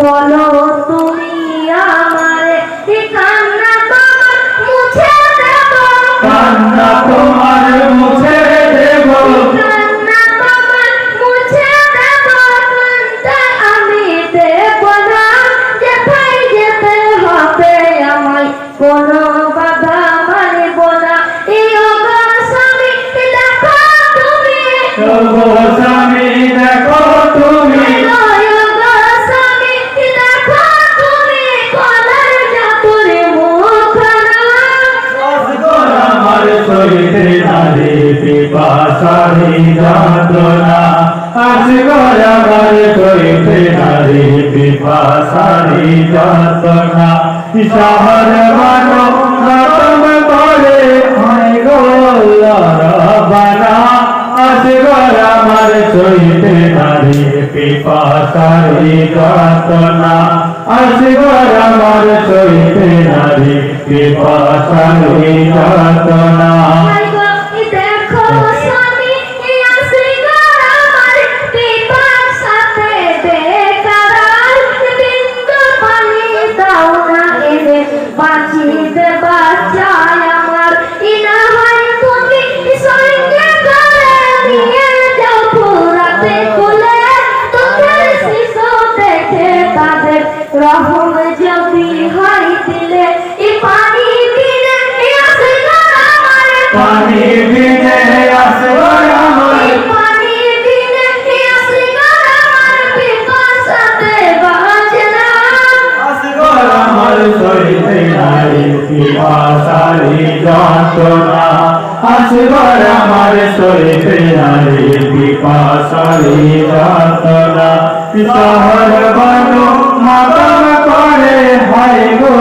pollo পিপাসারি যন্ত্রণা। আসগর আমার সইতে নারে পিপাসারি যন্ত্রণা। শহর বানো রতম করে হাই গো রবানা আসগর আমার সইতে নারে পিপাসারি যন্ত্রণা। আসগর আমার সইতে নারে পিপাসারি যন্ত্রণা। হায় গো যন্ত্রণা। আসগর আমার সইতে নারে পিপাসারি যন্ত্রণা। শহর বানো মাতম করে হাই গো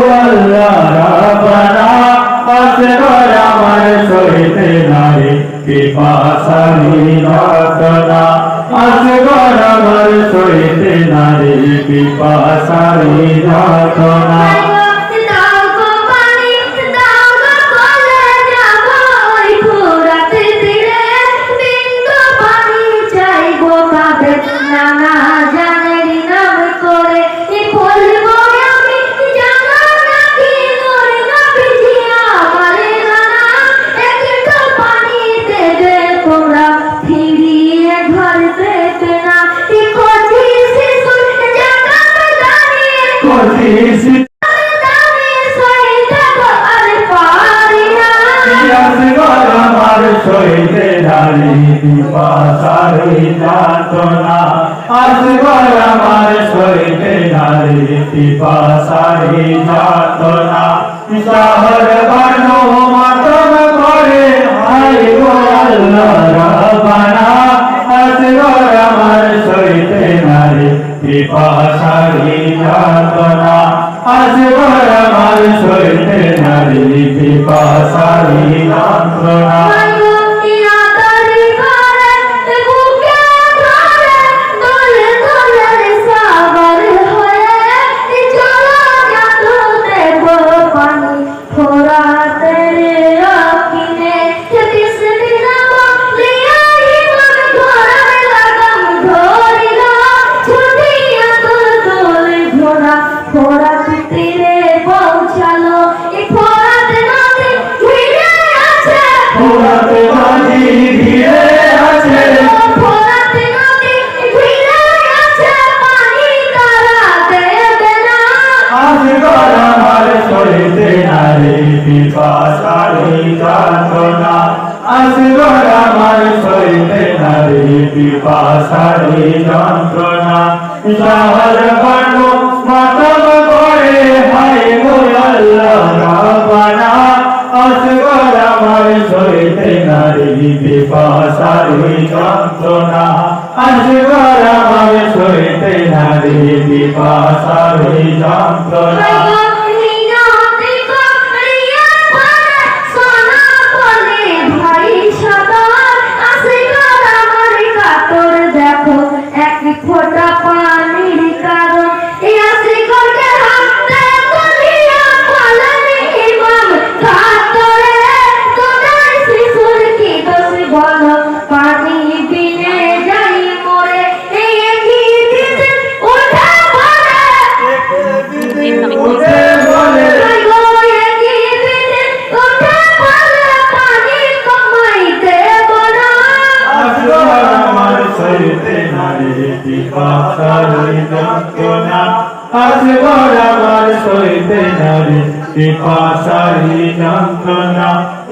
পিপাসারি যন্ত্রণা আসগর আমার সইতে নারে পিপাসারি যন্ত্রণা পিপাসারি যন্ত্রণা শহর বানো মাতম করে হাই গো আল্লাহ রাব্বানা আসগর আমার সইতে নারে পিপাসারি যন্ত্রণা আসগর আমার সইতে নারে পিপাসারি যন্ত্রণা ফোড়া যন্ত্রণা। আসগর আমার সইতে নারে পিপাসারি যন্ত্রণা। শহর বানো মাতম করে এই যন্ত্রণা। উঠে বলে আসবার আমার সইতে নারী পিপাসার যন্ত্রণা আসবার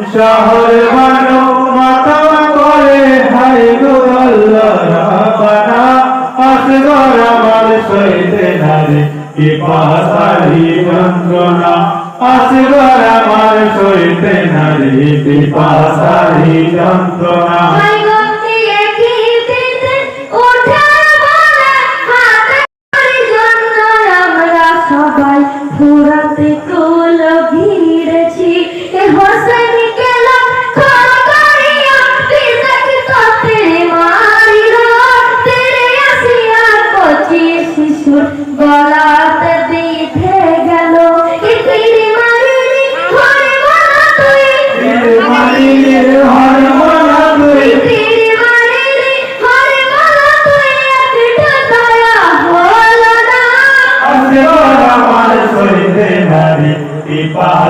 শহর বানো মাথা করে হাই গো আল্লাহ রাবানা আমার সইতে নারী পিপাসার যন্ত্রণা আসবার আমার সইতে নারী পিপাসারি যন্ত্রণা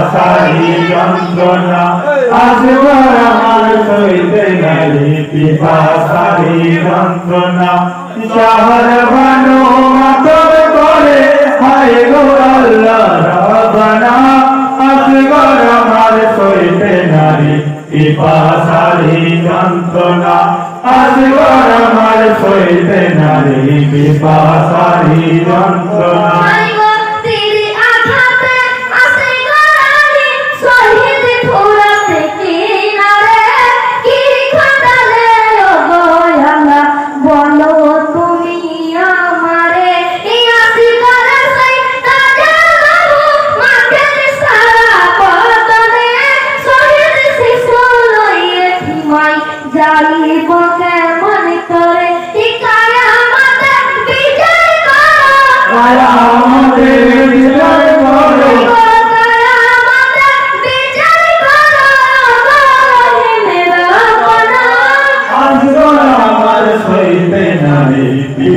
পিপাসারি যন্ত্রণা আসবার আমার সইতে নারী পিপাসারি যন্ত্রণা শহর বানো মাতব করে হায় গো আল্লাহ রাবানা আসবার আমার সইতে নারী পিপাসারি যন্ত্রণা আসবার আমার সইতে যন্ত্রণা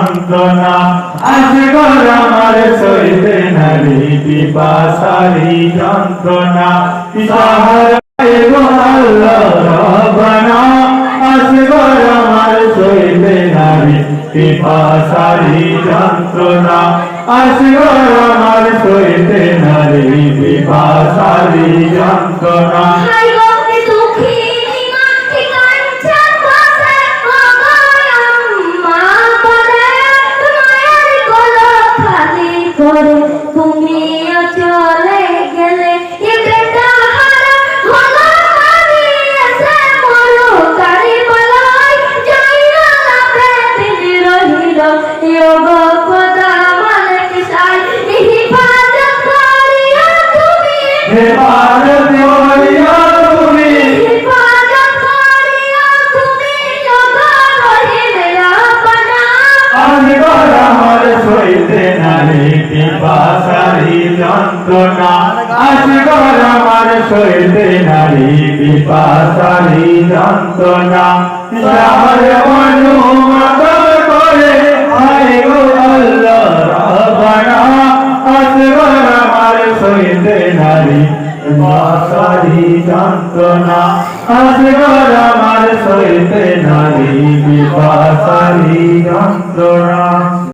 যন্ত্রণা আসবার আমার সইতে নারী পিপাসারি যন্ত্রণা। শহর গো আল্লাহ রাব্বানা আসবার আমার সইতে নারী পিপাসারি যন্ত্রণা। আসবার আমার সইতে নারী পিপাসারি যন্ত্রণা। যন্ত্রণা। আজগর আমার সইতে নারী পিপাসারি যন্ত্রণা। আমার অনুমত করে আয় গো আল্লাহ রাব্বানা। আজগর আমার সইতে নারী পিপাসারি যন্ত্রণা। আজগর আমার সইতে নারী পিপাসারি যন্ত্রণা।